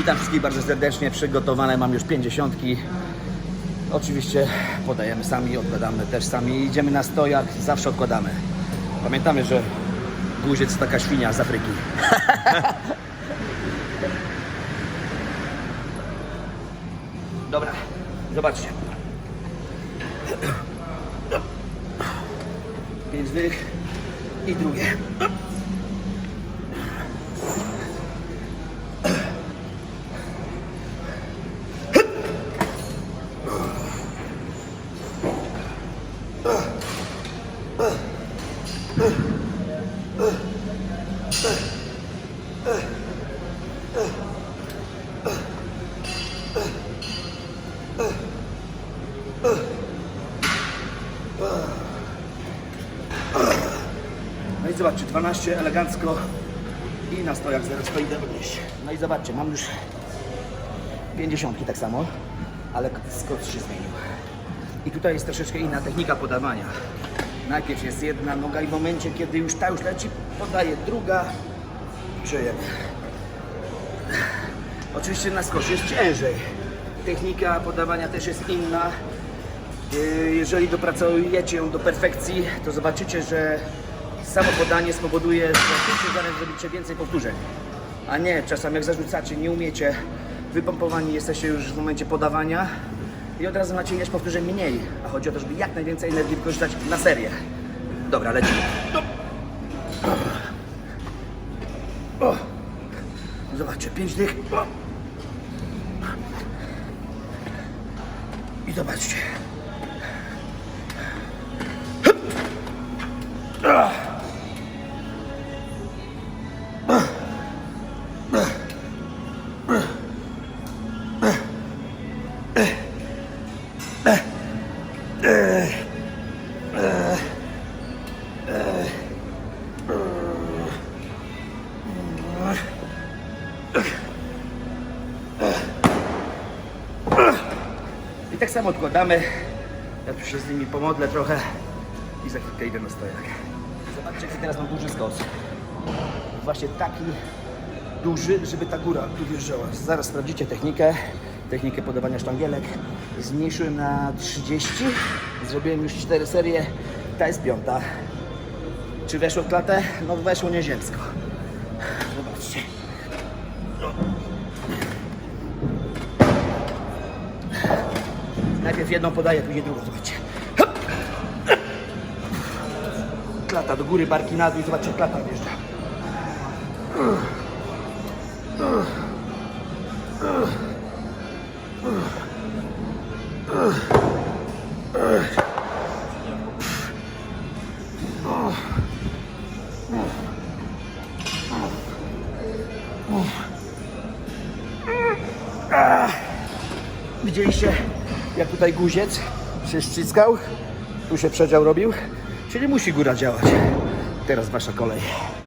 Witam wszystkich bardzo serdecznie. Przygotowane mam już 50. Oczywiście podajemy sami, odkładamy też sami. Idziemy na stojak, zawsze odkładamy. Pamiętamy, że guziec to taka świnia z Afryki. Dobra, zobaczcie. Pięć dych i drugie. No i zobaczcie, 12 elegancko i na stojak zaraz to idę odnieść. No i zobaczcie, mam już 50 tak samo, ale skos się zmienił. I tutaj jest troszeczkę inna technika podawania. Najpierw jest jedna noga i w momencie, kiedy już ta już leci, podaje druga, czyjem. Oczywiście na skosie jest ciężej. Technika podawania też jest inna. Yy, Jeżeli dopracujecie ją do perfekcji, to zobaczycie, że samo podanie spowoduje, że tym udarem zrobicie więcej powtórzeń. A nie, czasami jak zarzucacie, nie umiecie, wypompowani jesteście już w momencie podawania i od razu macie ileś powtórzeń mniej. A chodzi o to, żeby jak najwięcej energii wykorzystać na serię. Dobra, lecimy. O. Zobaczcie, pięć dych. O. I zobaczcie. I tak samo odkładamy. Ja tu się z nimi pomodlę trochę i za chwilkę idę na stojak. Zobaczcie, jaki teraz mam duży skos. Właśnie taki duży, żeby ta góra tu wjeżdżała. Zaraz sprawdzicie technikę, technikę podawania sztangielek. Zmniejszyłem na 30, zrobiłem już 4 serie, ta jest piąta. Czy weszło w klatę? No weszło nieziemsko. Zobaczcie. Najpierw jedną podaję, później drugą, zobaczcie. Klata do góry, barki na dół zobaczcie, klata wjeżdża. Widzieliście, jak tutaj guziec się ściskał, tu się przedział robił, czyli musi góra działać. Teraz wasza kolej.